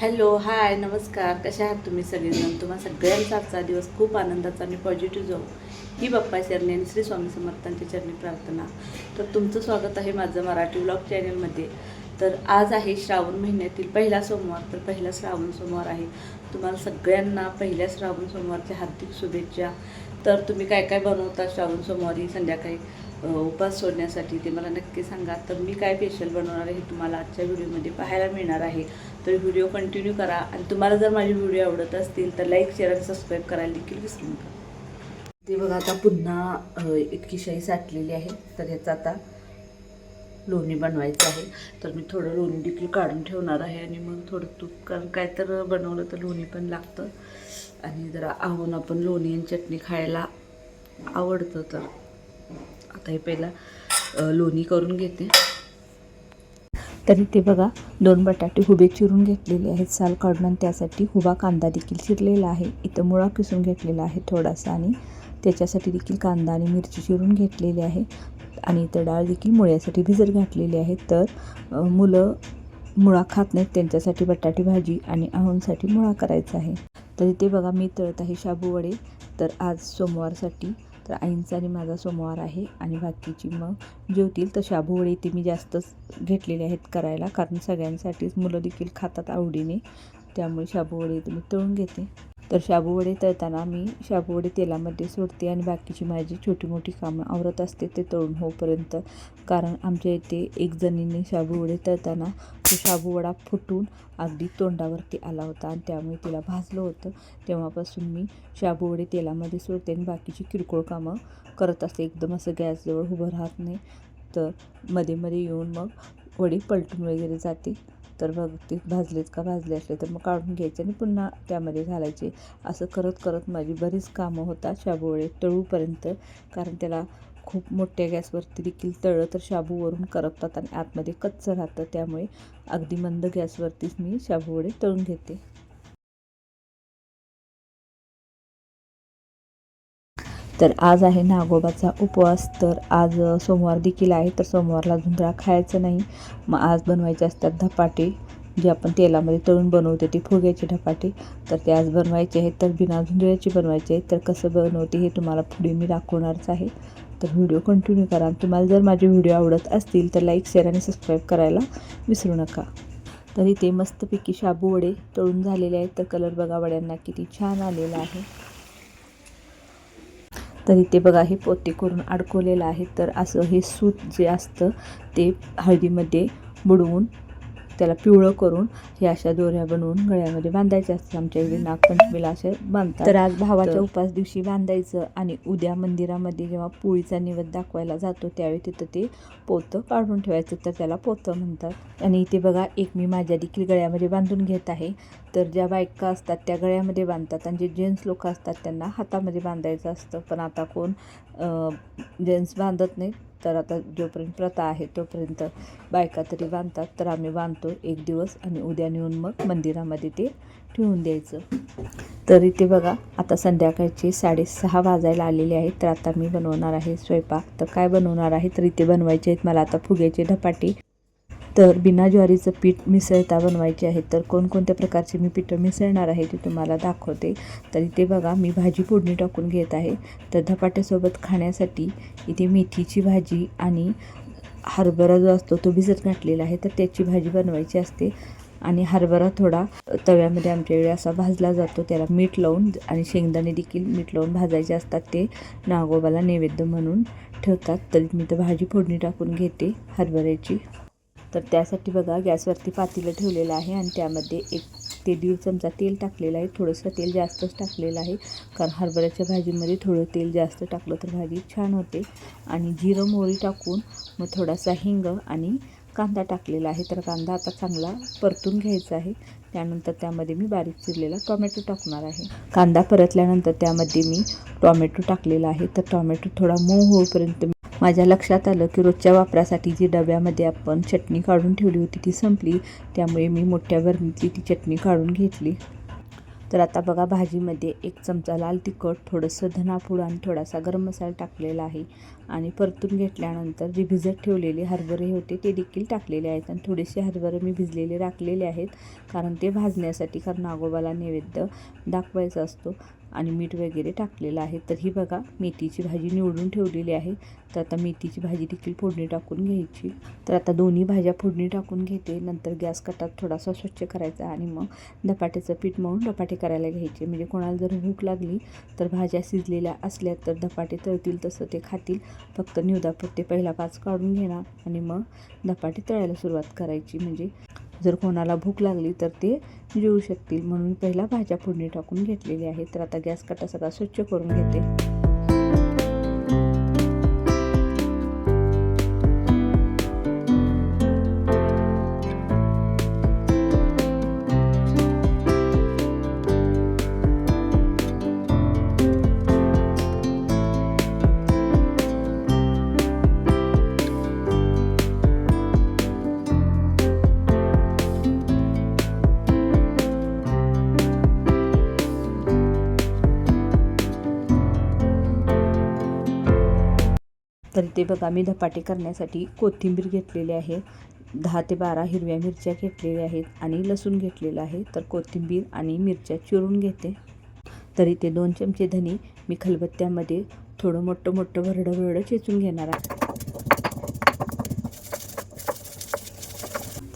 Hello hi नमस्कार. कशा आहात तुम्ही सगळेजण? तुम्हाला सगळ्यांचा आजचा दिवस खूप आनंदाचा आणि पॉझिटिव्ह जाऊ. ही बाप्पा चरणी आणि श्री स्वामी समर्थांच्या चरणी प्रार्थना. तर तुमचं स्वागत आहे माझं मराठी ब्लॉग चॅनलमध्ये तर आज आहे श्रावण महिन्यातील पहिला सोमवार. तर पहिला श्रावण सोमवार आहे. तुम्हाला सगळ्यांना पहिल्या श्रावण सोमवारच्या हार्दिक शुभेच्छा. तर तुम्ही काय काय बनवता श्रावण सोमवारी संध्याकाळी? उपास सोडण्यासाठी ते मला नक्की सांगा. तर मी काय फेशियल बनवणार आहे हे तुम्हाला आजच्या व्हिडिओमध्ये पाहायला मिळणार आहे. तर व्हिडिओ कंटिन्यू करा. आणि तुम्हाला जर माझे व्हिडिओ आवडत असतील तर लाईक शेअर आणि सबस्क्राईब करायला देखील विसरू नका. ते बघा आता पुन्हा इतकी शाई साठलेली आहे. तर ह्याचं आता लोणी बनवायचं आहे. तर मी थोडं लोणी देखील काढून ठेवणार आहे. आणि मग थोडं तूप कारण काय तर बनवलं तर लोणी पण लागतं. आणि जरा आहून आपण लोणी आणि चटणी खायला आवडतं तर. आता हे पहिला लोणी करून घेते. तरी ते बघा दोन बटाटे हुबे चिरून घेतलेले आहेत साल काढून त्यासाठी हुबा कांदा देखील चिरलेला आहे. इथं मुळा किसून घेतलेला आहे थोडासा आणि त्याच्यासाठी देखील कांदा आणि मिरची चिरून घेतलेली आहे. आणि इथं डाळ देखील मुळ्यासाठी भिजत घातलेली आहे. तर मुलं मुळा खात नाहीत त्यांच्यासाठी बटाटी भाजी आणि आहूंसाठी मुळा करायचा आहे. तर इथे बघा मी तळत आहे शाबू वडे. तर आज सोमवारसाठी तर आईंचा आणि माझा सोमवार आहे आणि बाकीची मग जेवतील. तर शाबू ते मी जास्तच घेतलेले आहेत करायला कारण सगळ्यांसाठीच मुलं देखील खातात आवडीने. त्यामुळे शाबू वडे इथे मी तळून घेते. तर शाबूवडे तळताना मी शाबूवडे तेलामध्ये सोडते आणि बाकीची माझी छोटी मोठी कामं आवरत असते ते तळून होईपर्यंत कारण आमच्या इथे एक जणीने शाबूवडे तळताना तो शाबूवडा फुटून अगदी तोंडावरती आला होता आणि त्यामुळे तिला भाजलं होतं. तेव्हापासून मी शाबूवडे तेलामध्ये सोडते आणि बाकीची किरकोळ कामं करत असते. एकदम असं गॅसजवळ उभं राहत नाही. तर मध्ये मध्ये येऊन मग वडी पलटून वगैरे जाते. तर बघ ते भाजलेत का भाजले असले तर मग काढून घ्यायचे आणि पुन्हा त्यामध्ये घालायचे. असं करत करत माझी बरीच कामं होतात शाबूवडे तळूपर्यंत. कारण त्याला खूप मोठ्या गॅसवरती देखील तळलं तर शाबूवरून करपतात आणि आतमध्ये कच्चं राहतं. त्यामुळे अगदी मंद गॅसवरतीच मी शाबूवडे तळून घेते. तर आज आहे नागोबाचा उपवास. तर आज सोमवार देखील आहे तर सोमवारला झुंजळा खायचं नाही. मग आज बनवायचे असतात धपाटे जे आपण तेलामध्ये तळून बनवते ते फुग्याचे धपाटे. तर ते आज बनवायचे आहेत तर बिना झुंजळ्याची बनवायचे आहेत. तर कसं बनवते हे तुम्हाला पुढे मी दाखवणारच आहे. तर व्हिडिओ कंटिन्यू करा. तुम्हाला जर माझे व्हिडिओ आवडत असतील तर लाईक शेअर आणि सबस्क्राईब करायला विसरू नका. तर इथे मस्तपैकी शाबू वडे तळून झालेले आहेत. तर कलर बघा वड्यांना किती छान आलेला आहे. तर इथे बघा हे पोते करून अडकवलेलं आहे. तर असं हे सूत जे असतं ते हळदीमध्ये बुडवून त्याला पिवळं करून हे अशा दोऱ्या बनवून गळ्यामध्ये बांधायच्या असतात. आमच्या इकडे नागपंचमीला असे बांधतात. तर आज भावाच्या उपास दिवशी बांधायचं आणि उद्या मंदिरामध्ये जेव्हा पोळीचा निवेद दाखवायला जातो त्यावेळी तिथं ते पोतं काढून ठेवायचं. तर त्याला पोतं म्हणतात. आणि इथे बघा एक मी माझ्या देखील गळ्यामध्ये बांधून घेत आहे. तर ज्या बायका असतात त्या गळ्यामध्ये बांधतात आणि जे जेंट्स लोक असतात त्यांना हातामध्ये बांधायचं असतं. पण आता कोण जेंट्स बांधत नाहीत. तर आता जोपर्यंत प्रथा आहे तोपर्यंत बायका तरी बांधतात. तर आम्ही बांधतो एक दिवस आणि उद्या नेऊन मग मंदिरामध्ये ते ठेवून द्यायचं. तर इथे बघा आता संध्याकाळचे साडेसहा वाजायला आलेले आहेत तर आता मी बनवणार आहे स्वयंपाक. तर काय बनवणार आहे? तर इथे बनवायचे आहेत मला आता फुग्याचे धपाटे. तर बिना ज्वारीचं पीठ मिसळता बनवायचे आहे. तर कोणकोणत्या प्रकारचे मी पीठं मिसळणार आहे ते तुम्हाला दाखवते. तर इथे बघा मी भाजी फोडणी टाकून घेत आहे. तर धपाट्यासोबत खाण्यासाठी इथे मेथीची भाजी आणि हरभरा जो असतो तो भिजत घातलेला आहे. तर त्याची भाजी बनवायची असते आणि हरभरा थोडा तव्यामध्ये आमच्याकडे असा भाजला जातो. त्याला मीठ लावून आणि शेंगदाणे देखील मीठ लावून भाजायचे असतात. ते नागोबाला नैवेद्य म्हणून ठेवतात. तर मी तर भाजी फोडणी टाकून घेते हरभऱ्याची. तर त्यासाठी बघा गॅसवरती पातेलं ठेवलेलं आहे आणि त्यामध्ये एक ते दीड चमचा तेल टाकलेलं आहे. थोडंसं तेल जास्तच टाकलेलं आहे. कारण हरभऱ्याच्या भाजीमध्ये थोडं तेल जास्त टाकलं तर भाजी छान होते. आणि जिरं मोहरी टाकून मग थोडासा हिंग आणि कांदा टाकलेला आहे. तर कांदा आता चांगला परतून घ्यायचा आहे. त्यानंतर त्यामध्ये मी बारीक चिरलेला टॉमॅटो टाकणार आहे. कांदा परतल्यानंतर त्यामध्ये मी टॉमॅटो टाकलेला आहे. तर टॉमॅटो थोडा मऊ होईपर्यंत माझ्या लक्षात आलं की रोजच्या वापरासाठी जी डब्यामध्ये आपण चटणी काढून ठेवली होती ती संपली. त्यामुळे मी मोठ्या बरणीतली ती चटणी काढून घेतली. तर आता बघा भाजीमध्ये एक चमचा लाल तिखट थोडंसं धनापूड आणि थोडासा गरम मसाला टाकलेला आहे. आणि परतून घेतल्यानंतर जे भिजत ठेवलेले हरभरे होते ते देखील टाकलेले आहेत. आणि थोडेसे हरभरे मी भिजलेले राखलेले आहेत. कारण ते भाजण्यासाठी कारण नागोबाला नैवेद्य दाखवायचा असतो. आणि मीठ वगैरे टाकलेलं आहे. तर ही बघा मेथीची भाजी निवडून ठेवलेली आहे. तर आता मेथीची भाजी देखील फोडणी टाकून घ्यायची. तर आता दोन्ही भाज्या फोडणी टाकून घेते. नंतर गॅस कटात थोडासा स्वच्छ करायचा आणि मग धपाट्याचं पीठ मळून धपाटे करायला घ्यायचे. म्हणजे कोणाला जर भूक लागली तर भाज्या शिजलेल्या असल्या तर धपाटे तळतील तसं ते खातील. फक्त निवदापत्ते पहिला पाच काढून घेणार आणि मग धपाटे तळायला सुरुवात करायची. म्हणजे जर कोणाला भूक लागली तर ते जेवू शकतील. म्हणून पहिला भाज्या फोडणी टाकून घेतलेली आहे. तर आता गॅस कटा सगळा स्वच्छ करून घेते. तर ते बघा मी धपाटे करण्यासाठी कोथिंबीर घेतलेली आहे. दहा ते बारा हिरव्या मिरच्या घेतलेल्या आहेत आणि लसूण घेतलेलं आहे. तर कोथिंबीर आणि मिरच्या चिरून घेते. तर इथे दोन चमचे धनी मी खलबत्त्यामध्ये थोडं मोठं मोठं भरडं भरडं चेचून घेणार आहे.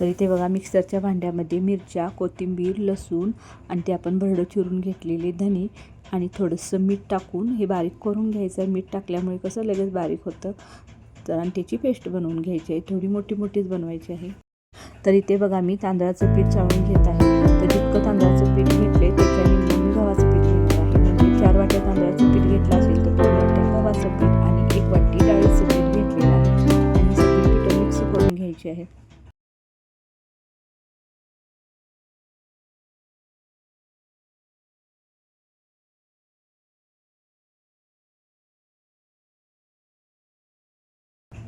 तर इथे बघा मिक्सरच्या भांड्यामध्ये मिरच्या कोथिंबीर लसूण आणि ते आपण भरडं चिरून घेतलेले धने आणि थोडंसं मीठ टाकून हे बारीक करून घ्यायचं आहे. मीठ टाकल्यामुळे कसं लगेच बारीक होतं? तर आणि त्याची पेस्ट बनवून घ्यायची आहे. थोडी मोठी मोठीच बनवायची आहे. तर इथे बघा मी तांदळाचं पीठ चाळून घेत आहे. तर जितकं तांदळाचं पीठ घेतले त्याच्याने मी गव्हाचं पीठ घेतलं आहे. म्हणजे चार वाट्या तांदळाचं पीठ घेतलं असेल तर दोन वाट्या गव्हाचं पीठ आणि एक वाटी डाळीचं पीठ घेतलेलं आहे. आणि सगळी पीठं मिक्स करून घ्यायची आहे.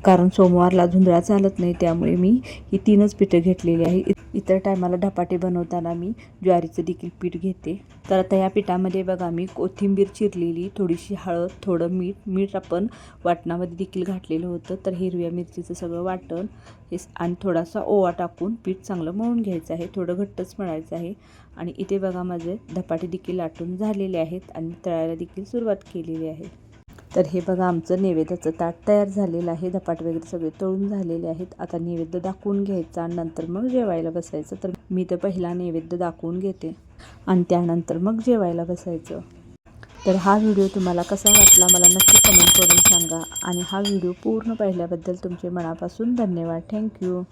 कारण सोमवारला झुंधळा चालत नाही त्यामुळे मी ही तीनच पिठं घेतलेली आहे. इतर टायमाला धपाटे बनवताना मी ज्वारीचं देखील पीठ घेते. तर आता या पिठामध्ये बघा मी कोथिंबीर चिरलेली थोडीशी हळद थोडं मीठ मीठ आपण वाटणामध्ये देखील घातलेलं होतं. तर हिरव्या मिरचीचं सगळं वाटण हे आणि थोडासा ओवा टाकून पीठ चांगलं मळून घ्यायचं आहे. थोडं घट्टच मळायचं आहे. आणि इथे बघा माझे धपाटे देखील लाटून झालेले आहेत आणि तळायला देखील सुरुवात केलेली आहे. तर हे बघा आमचं नैवेद्याचं ताट तयार झालेलं आहे. धपाट वगैरे सगळे तळून झालेले आहेत. आता नैवेद्य दाखवून घ्यायचा आणि नंतर मग जेवायला बसायचं. तर मी तर पहिला नैवेद्य दाखवून घेते आणि त्यानंतर मग जेवायला बसायचं. तर हा व्हिडिओ तुम्हाला कसा वाटला मला नक्की कमेंट करून सांगा. आणि हा व्हिडिओ पूर्ण पाहिल्याबद्दल तुमचे मनापासून धन्यवाद. थँक्यू.